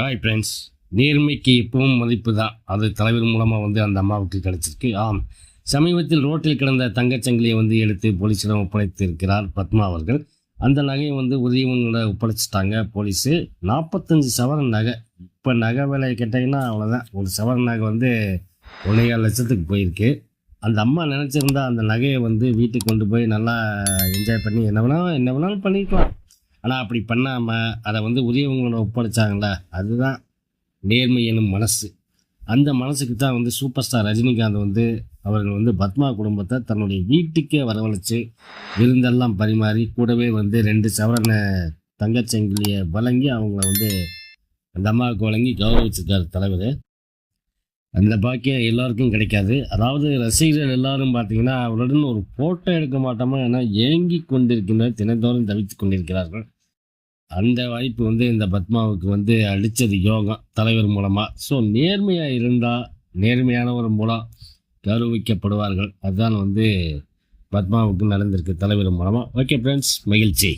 Hi friends நேர்மைக்கு எப்பவும் மதிப்பு தான் அது தலைவர் மூலமாக வந்து அந்த அம்மாவுக்கு கிடைச்சிருக்கு. ஆம். சமீபத்தில் ரோட்டில் கிடந்த தங்கச்சங்கிலியை வந்து எடுத்து போலீஸிடம் ஒப்படைத்து இருக்கிறார் பத்மா அவர்கள். அந்த நகையை வந்து உதயவங்கள ஒப்படைச்சிட்டாங்க போலீஸு நாற்பத்தஞ்சு சவரன் நகை. இப்போ நகை விலையை கேட்டிங்கன்னா அவ்வளோதான் ஒரு சவரன் நகை வந்து ஒன்றேகால் லட்சத்துக்கு போயிருக்கு. அந்த அம்மா நினச்சிருந்தா அந்த நகையை வந்து வீட்டுக்கு கொண்டு போய் நல்லா என்ஜாய் பண்ணி என்ன வேணாலும் என்ன வேணாலும் பண்ணிக்கலாம். ஆனால் அப்படி பண்ணாமல் அதை வந்து உரியவங்களோட ஒப்படைச்சாங்கள அதுதான் நேர்மை எனும் மனசு. அந்த மனசுக்கு தான் வந்து சூப்பர் ஸ்டார் ரஜினிகாந்த் வந்து அவர்கள் வந்து பத்மா குடும்பத்தை தன்னுடைய வீட்டுக்கே வரவழைச்சு விருந்தெல்லாம் பரிமாறி கூடவே வந்து ரெண்டு சவரன தங்கச்சங்கிலியை வழங்கி அவங்கள வந்து அந்த அம்மாவுக்கு வழங்கி கௌரவிச்சிருக்காரு தலைவர். அந்த பாக்கியம் எல்லாருக்கும் கிடைக்காது. அதாவது ரசிகர்கள் எல்லாரும் பார்த்தீங்கன்னா அவருடன் ஒரு ஃபோட்டோ எடுக்க மாட்டோமா ஏன்னா ஏங்கி கொண்டிருக்கின்ற தினந்தோறும் தவித்துக் கொண்டிருக்கிறார்கள். அந்த வாய்ப்பு வந்து இந்த பத்மாவுக்கு வந்து அடித்தது யோகம் தலைவர் மூலமாக ஸோ நேர்மையாக இருந்தால் நேர்மையானவர் மூலம் கௌரவிக்கப்படுவார்கள். அதுதான் வந்து பத்மாவுக்கு நடந்திருக்கு தலைவர் மூலமாக ஓகே ஃப்ரெண்ட்ஸ் மகிழ்ச்சி.